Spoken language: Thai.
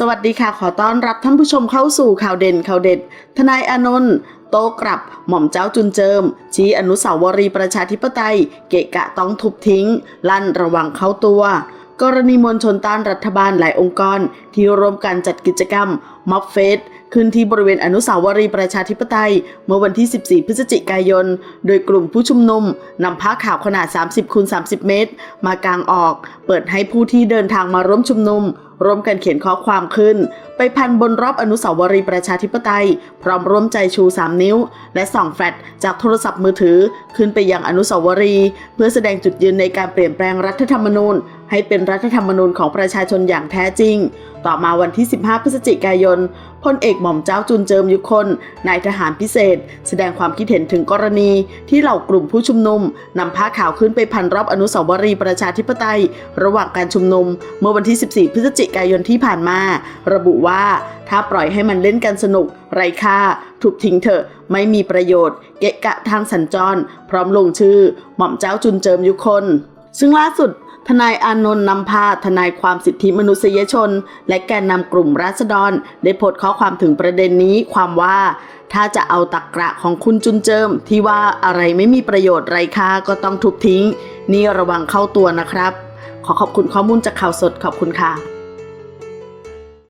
สวัสดีค่ะขอต้อนรับท่านผู้ชมเข้าสู่ข่าวเด่นข่าวเด็ด ทนายอนนท์โตกลับหม่อมเจ้าจุนเจิม ชี้อนุสาวรีย์ประชาธิปไตย เกะกะต้องทุบทิ้ง ลั่นระวังเข้าตัว กรณีมวลชนต้านรัฐบาลหลายองค์กร ที่ร่วมกันจัดกิจกรรมม็อบเฟส ขึ้นที่บริเวณอนุสาวรีย์ประชาธิปไตย เมื่อวันที่ 14 พฤศจิกายน โดยกลุ่มผู้ชุมนุมนำผ้าขาวขนาด 30คูณ30 เมตร มากางออก เปิดให้ผู้ที่เดินทางมาร่วมชุมนุมร่วมกันเขียนข้อความขึ้น ไปพันบนรอบอนุสาวรีย์ประชาธิปไตย พร้อมร่วมใจชู 3 นิ้ว และส่องแฟลชจากโทรศัพท์มือถือ ขึ้นไปยังอนุสาวรีย์เพื่อแสดงจุดยืนในการเปลี่ยนแปลงรัฐธรรมนูญ ให้เป็นรัฐธรรมนูญของประชาชนอย่างแท้จริงต่อมาวันที่ 15 พฤศจิกายนพลเอกหม่อมเจ้าจุนเจิมยุคนนายทหารพิเศษ แสดงความคิดเห็นถึงกรณีที่เหล่ากลุ่มผู้ชุมนุมนำผ้าขาวขึ้นไปพันรอบอนุสาวรีย์ประชาธิปไตย ระหว่างการชุมนุม เมื่อวันที่ 14 พฤศจิกายนที่ผ่านมา ระบุว่าถ้าปล่อยให้มันเล่นกันสนุก ไร้ค่าถูกทิ้งเถอะ ไม่มีประโยชน์ เกะกะทางสัญจร พร้อมลงชื่อ หม่อมเจ้าจุนเจิมยุคนซึ่งล่าสุด ทนายอานนท์นำพาทนายความสิทธิมนุษยชน และแกนนำกลุ่มราษฎร ได้โพสต์ข้อความถึงประเด็นนี้ความว่า ถ้าจะเอาตักกระของคุณจุนเจิม ที่ว่าอะไรไม่มีประโยชน์ไร้ค่าก็ต้องทุบทิ้ง นี่ระวังเข้าตัวนะครับ ขอขอบคุณข้อมูลจากข่าวสดขอบคุณค่ะ